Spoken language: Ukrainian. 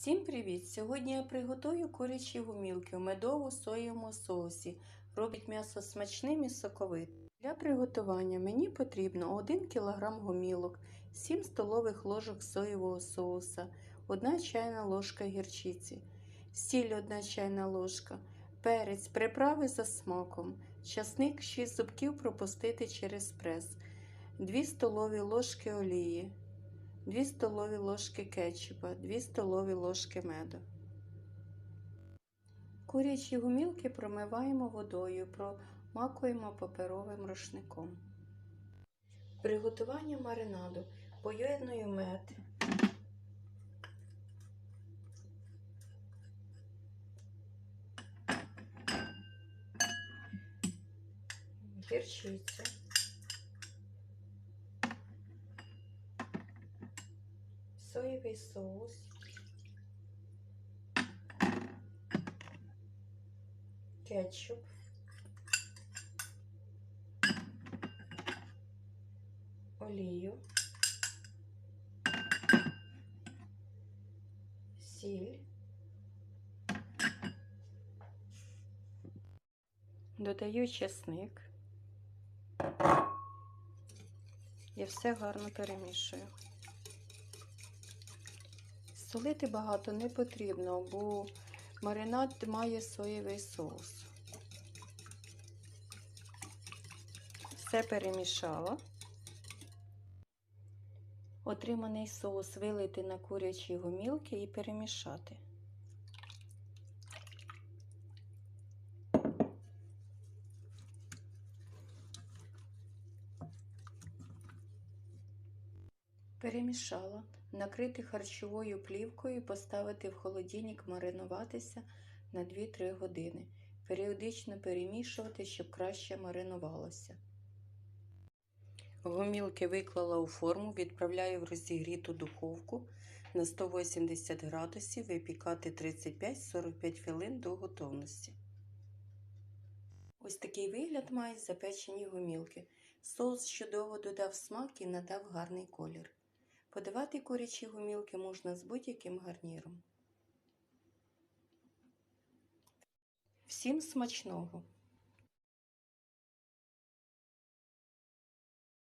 Всім привіт! Сьогодні я приготую курячі гумілки в медово-соєвому соусі. Робить м'ясо смачним і соковитим. Для приготування мені потрібно 1 кг гумілок, 7 столових ложок соєвого соуса, 1 чайна ложка гірчиці, сіль 1 чайна ложка, перець, приправи за смаком, часник 6 зубків пропустити через прес, 2 столові ложки олії. 2 столові ложки кетчупа, 2 столові ложки меду. Курячі гумілки промиваємо водою, промакуємо паперовим рушником. Приготування маринаду. Поєдную мед. Гірчицю. Соєвий соус, кетчуп, олію, сіль, додаю чесник. І все гарно перемішую. Солити багато не потрібно, бо маринад має соєвий соус. Все перемішала. Отриманий соус вилити на курячі гомілки і перемішати. Перемішала, накрити харчовою плівкою і поставити в холодильник маринуватися на 2-3 години. Періодично перемішувати, щоб краще маринувалося. Гомілки виклала у форму, відправляю в розігріту духовку на 180 градусів випікати 35-45 хвилин до готовності. Ось такий вигляд мають запечені гомілки. Соус чудово додав смак і надав гарний колір. Подавати курячі гумілки можна з будь-яким гарніром. Всім смачного!